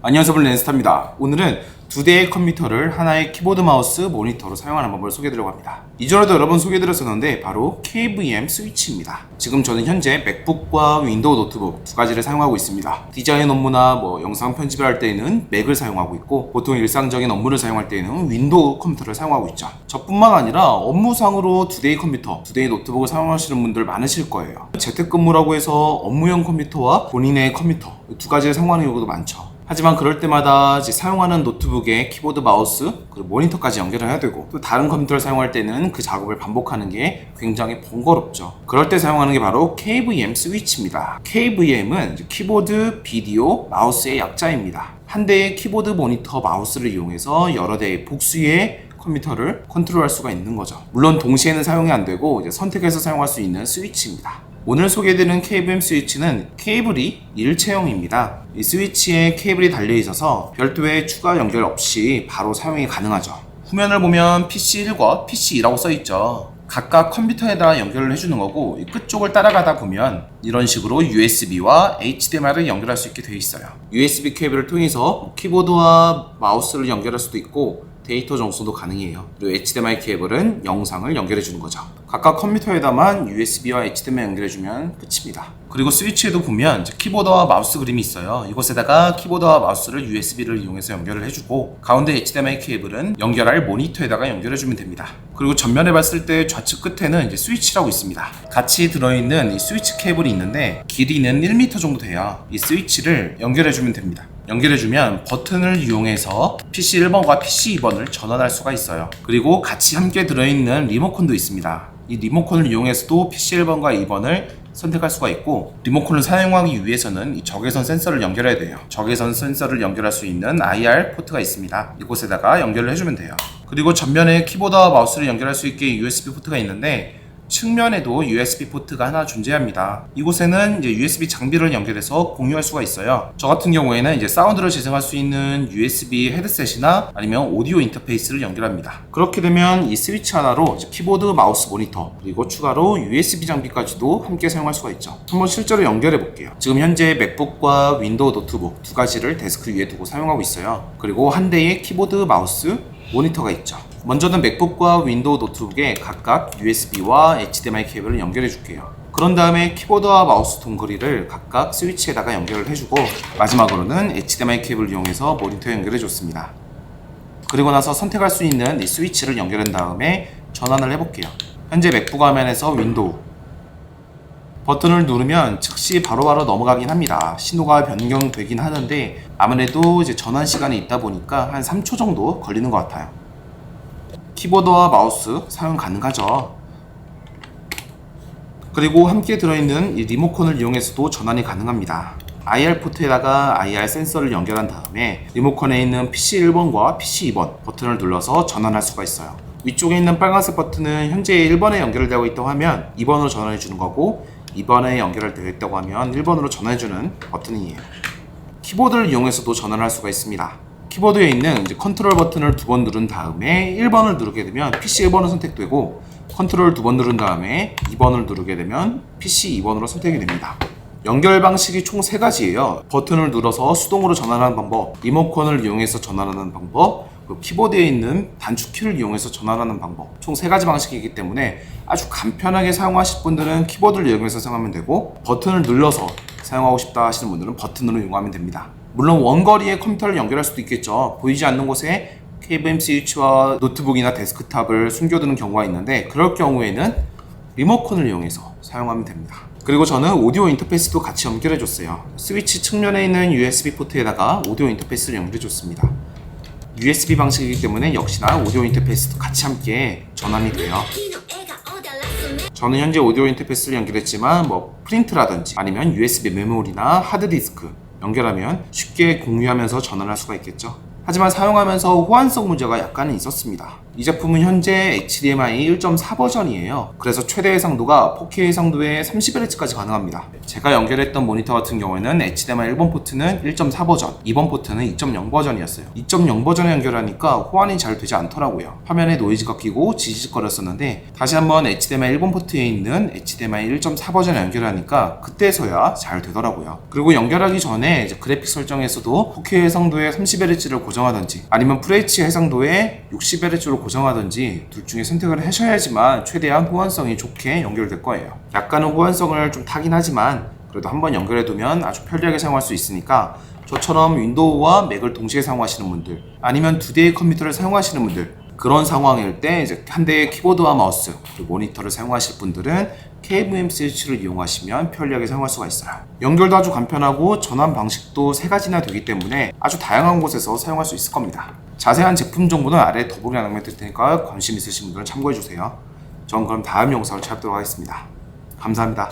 안녕하세요 렌스타입니다. 오늘은 두 대의 컴퓨터를 하나의 키보드 마우스 모니터로 사용하는 방법을 소개해드리려고 합니다. 이전에도 여러 번 소개해드렸었는데 바로 KVM 스위치입니다. 지금 저는 현재 맥북과 윈도우 노트북 두 가지를 사용하고 있습니다. 디자인 업무나 뭐 영상 편집을 할 때는 맥을 사용하고 있고 보통 일상적인 업무를 사용할 때는 윈도우 컴퓨터를 사용하고 있죠. 저뿐만 아니라 업무상으로 두 대의 컴퓨터, 두 대의 노트북을 사용하시는 분들 많으실 거예요. 재택근무라고 해서 업무용 컴퓨터와 본인의 컴퓨터 두 가지를 사용하는 경우도 많죠 하지만 그럴 때마다 사용하는 노트북에 키보드, 마우스, 그리고 모니터까지 연결을 해야 되고 또 다른 컴퓨터를 사용할 때는 그 작업을 반복하는 게 굉장히 번거롭죠. 그럴 때 사용하는 게 바로 KVM 스위치입니다. KVM은 키보드, 비디오, 마우스의 약자입니다. 한 대의 키보드, 모니터, 마우스를 이용해서 여러 대의 복수의 컴퓨터를 컨트롤할 수가 있는 거죠. 물론 동시에는 사용이 안 되고 이제 선택해서 사용할 수 있는 스위치입니다. 오늘 소개해드리는 KVM 스위치는 케이블이 일체형입니다. 이 스위치에 케이블이 달려 있어서 별도의 추가 연결 없이 바로 사용이 가능하죠. 후면을 보면 PC1과 PC2라고 써 있죠. 각각 컴퓨터에다 연결을 해주는 거고 이 끝쪽을 따라가다 보면 이런 식으로 USB와 HDMI를 연결할 수 있게 되어 있어요. USB 케이블을 통해서 키보드와 마우스를 연결할 수도 있고 데이터 정수도 가능해요. 그리고 HDMI 케이블은 영상을 연결해 주는 거죠. 각각 컴퓨터에다만 USB와 HDMI 연결해 주면 끝입니다. 그리고 스위치에도 보면 키보드와 마우스 그림이 있어요. 이곳에다가 키보드와 마우스를 USB를 이용해서 연결을 해주고 가운데 HDMI 케이블은 연결할 모니터에다가 연결해 주면 됩니다. 그리고 전면에 봤을 때 좌측 끝에는 이제 스위치라고 있습니다. 같이 들어있는 이 스위치 케이블이 있는데 길이는 1m 정도 돼요. 이 스위치를 연결해 주면 됩니다. 연결해주면 버튼을 이용해서 PC 1번과 PC 2번을 전환할 수가 있어요. 그리고 같이 함께 들어있는 리모컨도 있습니다. 이 리모컨을 이용해서도 PC 1번과 2번을 선택할 수가 있고 리모컨을 사용하기 위해서는 이 적외선 센서를 연결해야 돼요. 적외선 센서를 연결할 수 있는 IR 포트가 있습니다. 이곳에다가 연결을 해주면 돼요. 그리고 전면에 키보드와 마우스를 연결할 수 있게 USB 포트가 있는데 측면에도 USB 포트가 하나 존재합니다. 이곳에는 이제 USB 장비를 연결해서 공유할 수가 있어요. 저 같은 경우에는 이제 사운드를 재생할 수 있는 USB 헤드셋이나 아니면 오디오 인터페이스를 연결합니다. 그렇게 되면 이 스위치 하나로 키보드, 마우스, 모니터 그리고 추가로 USB 장비까지도 함께 사용할 수가 있죠. 한번 실제로 연결해 볼게요. 지금 현재 맥북과 윈도우 노트북 두 가지를 데스크 위에 두고 사용하고 있어요. 그리고 한 대의 키보드, 마우스, 모니터가 있죠. 먼저는 맥북과 윈도우 노트북에 각각 USB와 HDMI 케이블을 연결해 줄게요. 그런 다음에 키보드와 마우스 동그리를 각각 스위치에다가 연결을 해주고 마지막으로는 HDMI 케이블을 이용해서 모니터에 연결해 줬습니다. 그리고 나서 선택할 수 있는 이 스위치를 연결한 다음에 전환을 해볼게요. 현재 맥북 화면에서 윈도우 버튼을 누르면 즉시 바로바로 넘어가긴 합니다. 신호가 변경되긴 하는데 아무래도 이제 전환 시간이 있다 보니까 한 3초 정도 걸리는 것 같아요. 키보드와 마우스 사용 가능하죠. 그리고 함께 들어있는 이 리모컨을 이용해서도 전환이 가능합니다. IR 포트에다가 IR 센서를 연결한 다음에 리모컨에 있는 PC 1번과 PC 2번 버튼을 눌러서 전환할 수가 있어요. 위쪽에 있는 빨간색 버튼은 현재 1번에 연결되어 있다고 하면 2번으로 전환해 주는 거고 2번에 연결되어 있다고 하면 1번으로 전환해 주는 버튼이에요. 키보드를 이용해서도 전환할 수가 있습니다. 키보드에 있는 이제 컨트롤 버튼을 두 번 누른 다음에 1번을 누르게 되면 PC 1번을 선택되고 컨트롤 두 번 누른 다음에 2번을 누르게 되면 PC 2번으로 선택이 됩니다. 연결 방식이 총세 가지예요. 버튼을 눌러서 수동으로 전환하는 방법, 리모컨을 이용해서 전환하는 방법, 그리고 키보드에 있는 단축키를 이용해서 전환하는 방법. 총세 가지 방식이기 때문에 아주 간편하게 사용하실 분들은 키보드를 이용해서 사용하면 되고 버튼을 눌러서 사용하고 싶다 하시는 분들은 버튼으로 이용하면 됩니다. 물론 원거리에 컴퓨터를 연결할 수도 있겠죠. 보이지 않는 곳에 KVM 스위치와 노트북이나 데스크탑을 숨겨두는 경우가 있는데 그럴 경우에는 리모컨을 이용해서 사용하면 됩니다. 그리고 저는 오디오 인터페이스도 같이 연결해 줬어요. 스위치 측면에 있는 USB 포트에다가 오디오 인터페이스를 연결해 줬습니다. USB 방식이기 때문에 역시나 오디오 인터페이스도 같이 함께 전환이 돼요. 저는 현재 오디오 인터페이스를 연결했지만 뭐 프린트라든지 아니면 USB 메모리나 하드디스크 연결하면 쉽게 공유하면서 전환할 수가 있겠죠. 하지만 사용하면서 호환성 문제가 약간은 있었습니다. 이 제품은 현재 HDMI 1.4 버전이에요. 그래서 최대 해상도가 4K 해상도에 30Hz까지 가능합니다. 제가 연결했던 모니터 같은 경우에는 HDMI 1번 포트는 1.4 버전, 2번 포트는 2.0 버전이었어요. 2.0 버전에 연결하니까 호환이 잘 되지 않더라고요. 화면에 노이즈가 끼고 지지직거렸었는데 다시 한번 HDMI 1번 포트에 있는 HDMI 1.4 버전에 연결하니까 그때서야 잘 되더라고요. 그리고 연결하기 전에 그래픽 설정에서도 4K 해상도에 30Hz를 고정하든지 아니면 FHD 해상도에 60Hz로 고정하든지 둘 중에 선택을 하셔야지만 최대한 호환성이 좋게 연결될 거예요. 약간은 호환성을 좀 타긴 하지만 그래도 한번 연결해두면 아주 편리하게 사용할 수 있으니까 저처럼 윈도우와 맥을 동시에 사용하시는 분들 아니면 두 대의 컴퓨터를 사용하시는 분들 그런 상황일 때 이제 한 대의 키보드와 마우스 그리고 모니터를 사용하실 분들은 KVM 스위치를 이용하시면 편리하게 사용할 수가 있어요. 연결도 아주 간편하고 전환 방식도 세 가지나 되기 때문에 아주 다양한 곳에서 사용할 수 있을 겁니다. 자세한 제품 정보는 아래 더보기란 남겨 드릴 테니까 관심 있으신 분들은 참고해 주세요. 전 그럼 다음 영상을 찾도록 하겠습니다. 감사합니다.